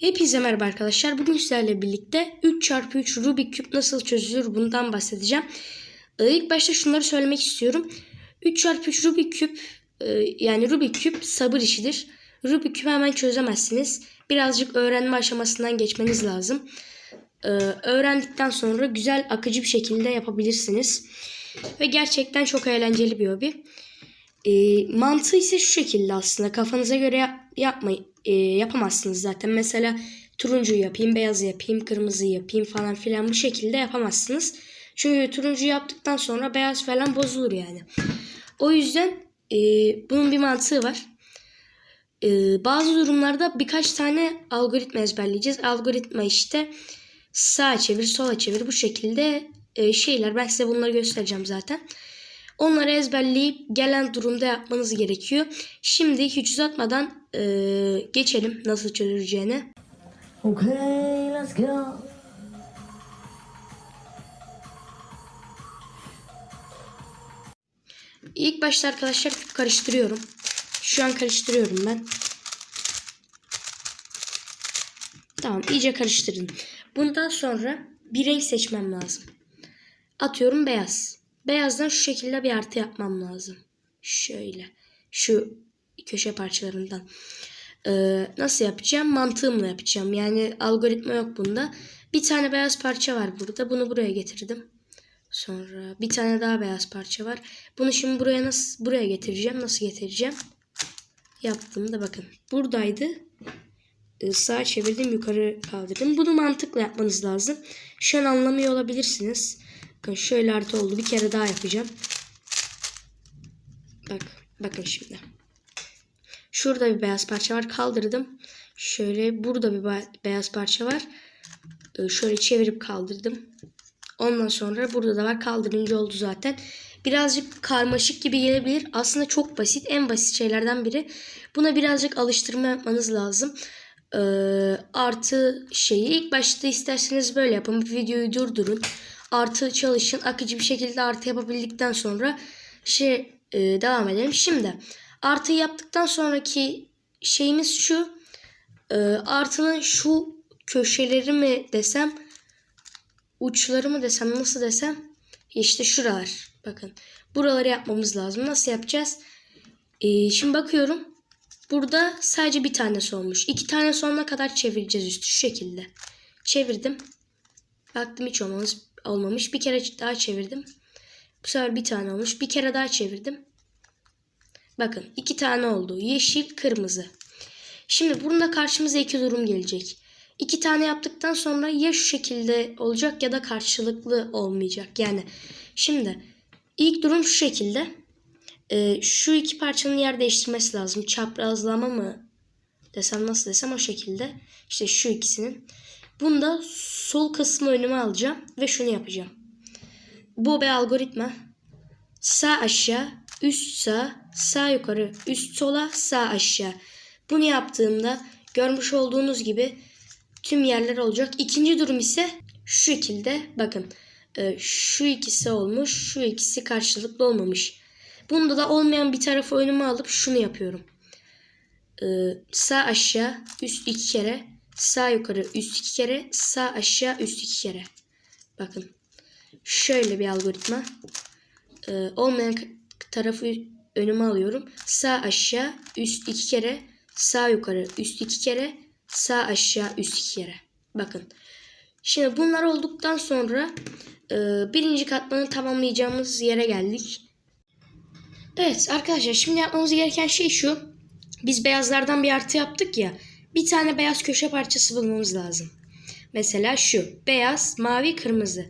Hepinize merhaba arkadaşlar. Bugün sizlerle birlikte 3x3 Rubik küp nasıl çözülür bundan bahsedeceğim. Ee, İlk başta şunları söylemek istiyorum. 3x3 Rubik küp e, yani Rubik küp sabır işidir. Rubik küpü hemen çözemezsiniz. Birazcık öğrenme aşamasından geçmeniz lazım. Ee, Öğrendikten sonra güzel akıcı bir şekilde yapabilirsiniz. Ve gerçekten çok eğlenceli bir hobi. E, mantığı ise şu şekilde aslında kafanıza göre yap, yapmayı e, yapamazsınız zaten. Mesela turuncu yapayım, beyaz yapayım, kırmızı yapayım falan filan bu şekilde yapamazsınız. Çünkü turuncu yaptıktan sonra beyaz falan bozulur yani. O yüzden e, bunun bir mantığı var. E, bazı durumlarda birkaç tane algoritma ezberleyeceğiz. Algoritma işte sağa çevir, sola çevir bu şekilde e, şeyler. Ben size bunları göstereceğim zaten. Onları ezberleyip gelen durumda yapmanız gerekiyor. Şimdi hiç uzatmadan e, geçelim nasıl çözüleceğine. Okay, let's go. İlk başta arkadaşlar karıştırıyorum. Şu an karıştırıyorum ben. Tamam iyice karıştırın. Bundan sonra bir renk seçmem lazım. Atıyorum beyaz. Beyazdan şu şekilde bir artı yapmam lazım. Şöyle. Şu köşe parçalarından. Ee, nasıl yapacağım? Mantığımla yapacağım. Yani algoritma yok bunda. Bir tane beyaz parça var burada. Bunu buraya getirdim. Sonra bir tane daha beyaz parça var. Bunu şimdi buraya nasıl buraya getireceğim? Nasıl getireceğim? Yaptığımda bakın. Buradaydı. Ee, sağa çevirdim yukarı kaldırdım. Bunu mantıkla yapmanız lazım. Şu an anlamıyor olabilirsiniz. Bakın şöyle artı oldu. Bir kere daha yapacağım. Bak. Bakın şimdi. Şurada bir beyaz parça var. Kaldırdım. Şöyle burada bir be- beyaz parça var. Ee, şöyle çevirip kaldırdım. Ondan sonra burada da var. Kaldırınca oldu zaten. Birazcık karmaşık gibi gelebilir. Aslında çok basit. En basit şeylerden biri. Buna birazcık alıştırma yapmanız lazım. Ee, artı şeyi ilk başta isterseniz böyle yapın. Videoyu durdurun. Artı çalışın. Akıcı bir şekilde artı yapabildikten sonra şey e, devam edelim. Şimdi artı yaptıktan sonraki şeyimiz şu. E, artının şu köşeleri mi desem uçları mı desem nasıl desem işte şuralar. Bakın buraları yapmamız lazım. Nasıl yapacağız? E, şimdi bakıyorum. Burada sadece bir tanesi olmuş. İki tane sonuna kadar çevireceğiz üstü şu şekilde. Çevirdim. Baktım hiç olmamış, olmamış. Bir kere daha çevirdim. Bu sefer bir tane olmuş. Bir kere daha çevirdim. Bakın iki tane oldu. Yeşil, kırmızı. Şimdi burada karşımıza iki durum gelecek. İki tane yaptıktan sonra ya şu şekilde olacak ya da karşılıklı olmayacak. Yani şimdi ilk durum şu şekilde. Ee, şu iki parçanın yer değiştirmesi lazım. Çaprazlama mı desem nasıl desem o şekilde. İşte şu ikisinin. Bunda sol kısmı önüme alacağım ve şunu yapacağım. Bu bir algoritma. Sağ aşağı, üst sağ, sağ yukarı, üst sola, sağ aşağı. Bunu yaptığımda görmüş olduğunuz gibi tüm yerler olacak. İkinci durum ise şu şekilde bakın. e, Şu ikisi olmuş, şu ikisi karşılıklı olmamış. Bunda da olmayan bir tarafı önüme alıp şunu yapıyorum. Ee, sağ aşağı üst iki kere sağ yukarı üst iki kere sağ aşağı üst iki kere bakın şöyle bir algoritma Ee, olmayan tarafı önüme alıyorum sağ aşağı üst iki kere sağ yukarı üst iki kere sağ aşağı üst iki kere bakın şimdi bunlar olduktan sonra e, birinci katmanı tamamlayacağımız yere geldik Evet arkadaşlar şimdi yapmamız gereken şey şu. Biz beyazlardan bir artı yaptık ya. Bir tane beyaz köşe parçası bulmamız lazım. Mesela şu. Beyaz, mavi, kırmızı.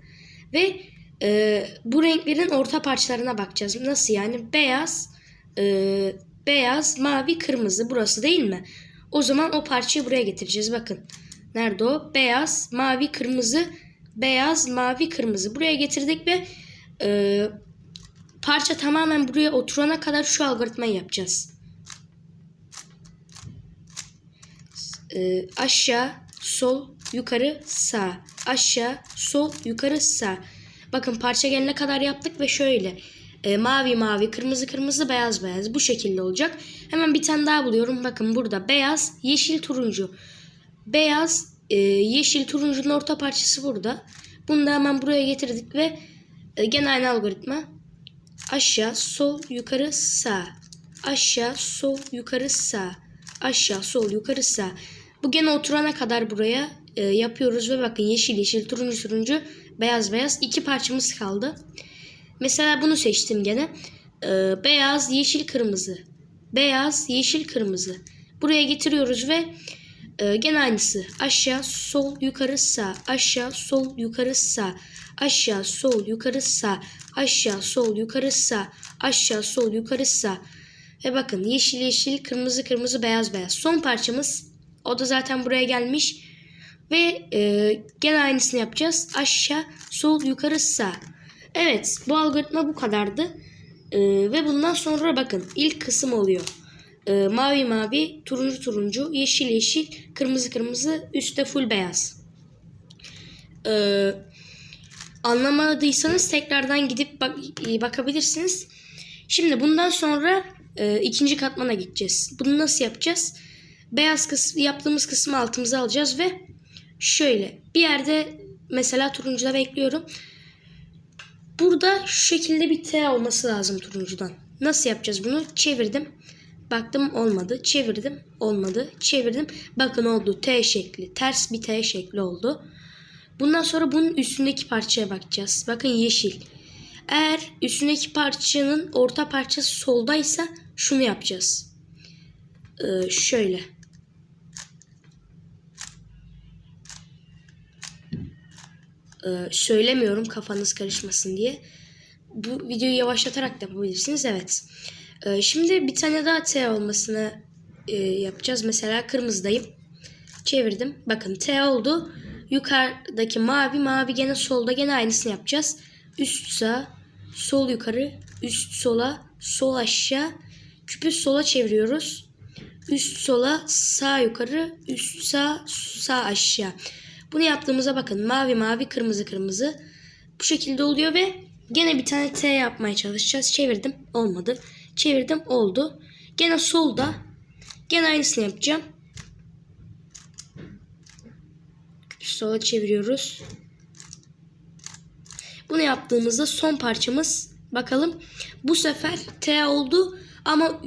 Ve e, bu renklerin orta parçalarına bakacağız. Nasıl yani? Beyaz, e, beyaz, mavi, kırmızı. Burası değil mi? O zaman o parçayı buraya getireceğiz. Bakın. Nerede o? Beyaz, mavi, kırmızı. Beyaz, mavi, kırmızı. Buraya getirdik ve e, parça tamamen buraya oturana kadar şu algoritmayı yapacağız. Ee, aşağı, sol, yukarı, sağ. Aşağı, sol, yukarı, sağ. Bakın parça gelene kadar yaptık ve şöyle. Ee, mavi mavi, kırmızı kırmızı, beyaz beyaz. Bu şekilde olacak. Hemen bir tane daha buluyorum. Bakın burada beyaz, yeşil, turuncu. beyaz, e, yeşil, turuncunun orta parçası burada. Bunu da hemen buraya getirdik ve e, gene aynı algoritma. Aşağı, sol, yukarı, sağ. Aşağı, sol, yukarı, sağ. Aşağı, sol, yukarı, sağ. Bu gene oturana kadar buraya e, yapıyoruz ve bakın yeşil, yeşil, turuncu, turuncu, beyaz, beyaz. iki parçamız kaldı. Mesela bunu seçtim gene. Ee, beyaz, yeşil, kırmızı. Beyaz, yeşil, kırmızı. Buraya getiriyoruz ve e, gene aynısı. Aşağı, sol, yukarı, sağ. Aşağı, sol, yukarı, sağ. Aşağı, sol, yukarı, sağ. Aşağı, sol, yukarı, sağ. Aşağı, sol, yukarı, sağ. Ve bakın yeşil, yeşil, kırmızı, kırmızı, beyaz, beyaz. Son parçamız. O da zaten buraya gelmiş. Ve e, gene aynısını yapacağız. Aşağı, sol, yukarı, sağ. Evet bu algoritma bu kadardı. Ee, ve bundan sonra bakın ilk kısım oluyor. Ee, mavi mavi, turuncu turuncu, yeşil yeşil, kırmızı kırmızı, üstte full beyaz. Ee, anlamadıysanız tekrardan gidip bak bakabilirsiniz. Şimdi bundan sonra e, ikinci katmana gideceğiz. Bunu nasıl yapacağız? Beyaz kısmı yaptığımız kısmı altımıza alacağız ve şöyle bir yerde mesela turuncuda bekliyorum. Burada şu şekilde bir T olması lazım turuncudan. Nasıl yapacağız bunu? Çevirdim. Baktım olmadı. Çevirdim. Olmadı. Çevirdim. Bakın oldu. T şekli. Ters bir T şekli oldu. Bundan sonra bunun üstündeki parçaya bakacağız. Bakın yeşil. Eğer üstündeki parçanın orta parçası soldaysa şunu yapacağız. Ee, şöyle. Ee, söylemiyorum kafanız karışmasın diye. Bu videoyu yavaşlatarak da yapabilirsiniz. Evet. Ee, şimdi bir tane daha T olmasını e, yapacağız. Mesela kırmızıdayım. Çevirdim. Bakın T oldu. Yukarıdaki mavi mavi gene solda gene aynısını yapacağız. Üst sağ, sol yukarı, üst sola, sol aşağı. Küpü sola çeviriyoruz. Üst sola, sağ yukarı, üst sağ, sağ aşağı. Bunu yaptığımıza bakın. Mavi mavi kırmızı kırmızı. Bu şekilde oluyor ve gene bir tane T yapmaya çalışacağız. Çevirdim. Olmadı. Çevirdim. Oldu. Gene solda. Gene aynısını yapacağım. Sola çeviriyoruz. Bunu yaptığımızda son parçamız bakalım. Bu sefer T oldu ama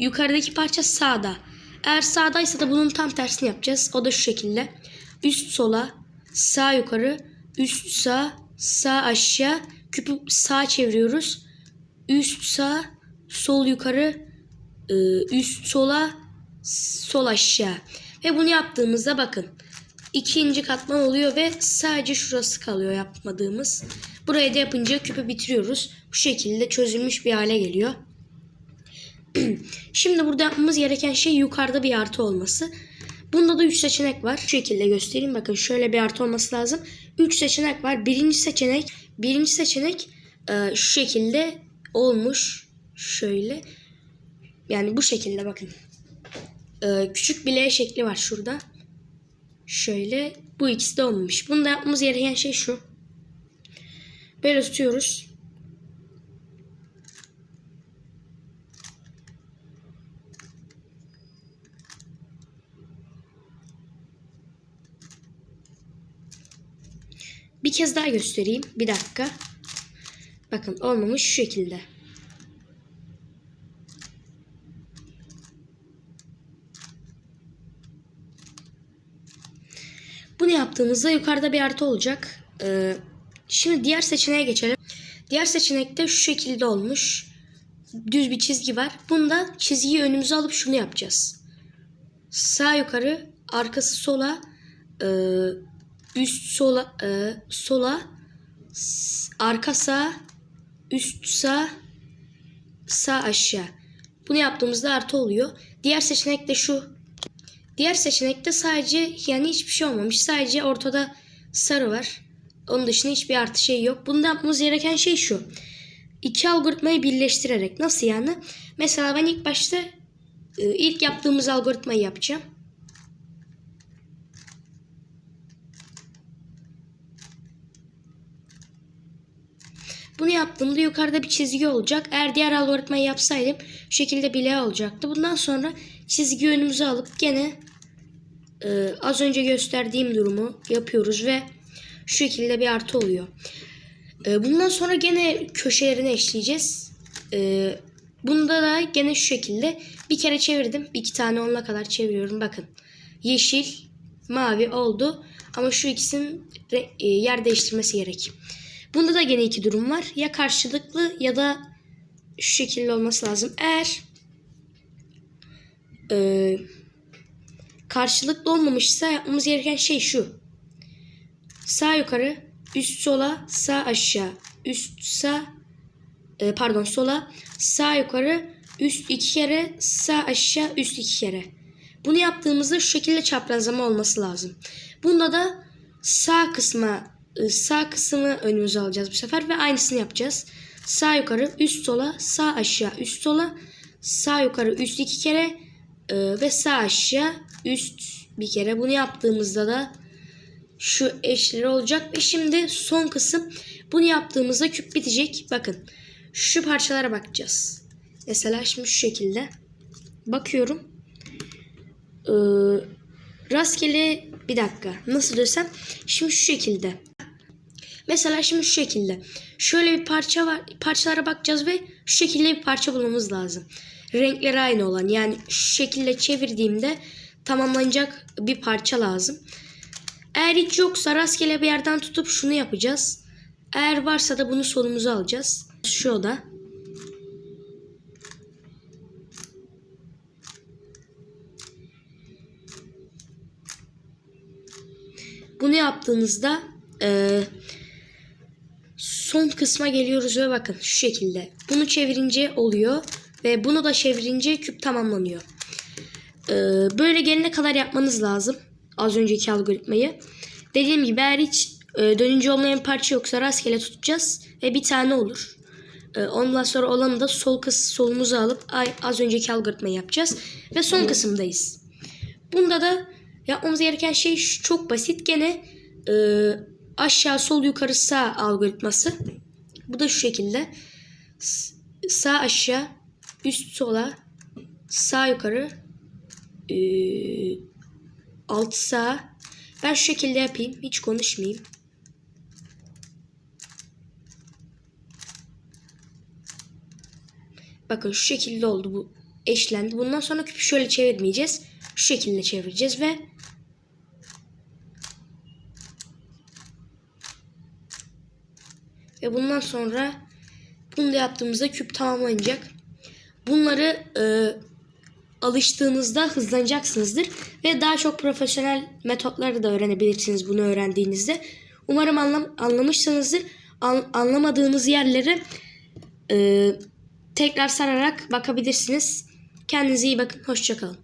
yukarıdaki parça sağda. Eğer sağdaysa da bunun tam tersini yapacağız. O da şu şekilde. Üst sola, sağ yukarı, üst sağ, sağ aşağı, küpü sağ çeviriyoruz. Üst sağ, sol yukarı, e, üst sola, sol aşağı. Ve bunu yaptığımızda bakın. ikinci katman oluyor ve sadece şurası kalıyor yapmadığımız. Buraya da yapınca küpü bitiriyoruz. Bu şekilde çözülmüş bir hale geliyor. Şimdi burada yapmamız gereken şey yukarıda bir artı olması. Bunda da 3 seçenek var. Şu şekilde göstereyim. Bakın şöyle bir artı olması lazım. 3 seçenek var. Birinci seçenek birinci seçenek e, şu şekilde olmuş. Şöyle. Yani bu şekilde bakın. E, küçük bir L şekli var şurada. Şöyle. Bu ikisi de olmamış. Bunda yapmamız gereken şey şu. Böyle tutuyoruz. Bir kez daha göstereyim. Bir dakika. Bakın olmamış şu şekilde. Bunu yaptığımızda yukarıda bir artı olacak. Ee, şimdi diğer seçeneğe geçelim. Diğer seçenekte şu şekilde olmuş. Düz bir çizgi var. Bunda çizgiyi önümüze alıp şunu yapacağız. Sağ yukarı, arkası sola, e, üst sola e, sola arka sağ üst sağ sağ aşağı. Bunu yaptığımızda artı oluyor. Diğer seçenek de şu. Diğer seçenekte sadece yani hiçbir şey olmamış. Sadece ortada sarı var. Onun dışında hiçbir artı şey yok. Bunda yapmamız gereken şey şu. İki algoritmayı birleştirerek. Nasıl yani? Mesela ben ilk başta e, ilk yaptığımız algoritmayı yapacağım. Bunu yaptığımda yukarıda bir çizgi olacak. Eğer diğer algoritmayı yapsaydım şu şekilde bir L olacaktı. Bundan sonra çizgi önümüze alıp gene e, az önce gösterdiğim durumu yapıyoruz ve şu şekilde bir artı oluyor. E, bundan sonra gene köşelerine eşleyeceğiz. E, bunda da gene şu şekilde bir kere çevirdim. iki tane onuna kadar çeviriyorum. Bakın yeşil, mavi oldu. Ama şu ikisinin e, yer değiştirmesi gerek. Bunda da gene iki durum var. Ya karşılıklı ya da şu şekilde olması lazım. Eğer e, karşılıklı olmamışsa yapmamız gereken şey şu. Sağ yukarı, üst sola, sağ aşağı, üst sağ, e, pardon sola, sağ yukarı, üst iki kere, sağ aşağı, üst iki kere. Bunu yaptığımızda şu şekilde çaprazlama olması lazım. Bunda da sağ kısma sağ kısmı önümüze alacağız bu sefer ve aynısını yapacağız. Sağ yukarı, üst sola, sağ aşağı, üst sola, sağ yukarı, üst iki kere e, ve sağ aşağı, üst bir kere. Bunu yaptığımızda da şu eşleri olacak ve şimdi son kısım bunu yaptığımızda küp bitecek. Bakın şu parçalara bakacağız. Mesela şimdi şu şekilde bakıyorum. Ee, rastgele bir dakika nasıl desem şimdi şu şekilde. Mesela şimdi şu şekilde. Şöyle bir parça var. Parçalara bakacağız ve şu şekilde bir parça bulmamız lazım. Renkleri aynı olan yani şu şekilde çevirdiğimde tamamlanacak bir parça lazım. Eğer hiç yoksa rastgele bir yerden tutup şunu yapacağız. Eğer varsa da bunu solumuza alacağız. Şu oda. Bunu yaptığınızda eee, son kısma geliyoruz ve bakın şu şekilde. Bunu çevirince oluyor ve bunu da çevirince küp tamamlanıyor. Ee, böyle gelene kadar yapmanız lazım. Az önceki algoritmayı. Dediğim gibi eğer hiç e, dönünce olmayan parça yoksa rastgele tutacağız ve bir tane olur. Ee, ondan sonra olanı da sol kıs solumuza alıp ay- az önceki algoritmayı yapacağız ve son kısımdayız. Bunda da yapmamız gereken şey çok basit gene e, aşağı sol yukarı sağ algoritması. Bu da şu şekilde sağ aşağı üst sola sağ yukarı e, alt sağ. Ben şu şekilde yapayım. Hiç konuşmayayım. Bakın şu şekilde oldu bu. Eşlendi. Bundan sonra küpü şöyle çevirmeyeceğiz. Şu şekilde çevireceğiz ve bundan sonra bunu da yaptığımızda küp tamamlanacak. Bunları e, alıştığınızda hızlanacaksınızdır ve daha çok profesyonel metotları da öğrenebilirsiniz bunu öğrendiğinizde. Umarım anlam anlamışsınızdır. An- anlamadığınız yerleri e, tekrar sararak bakabilirsiniz. Kendinize iyi bakın. Hoşçakalın.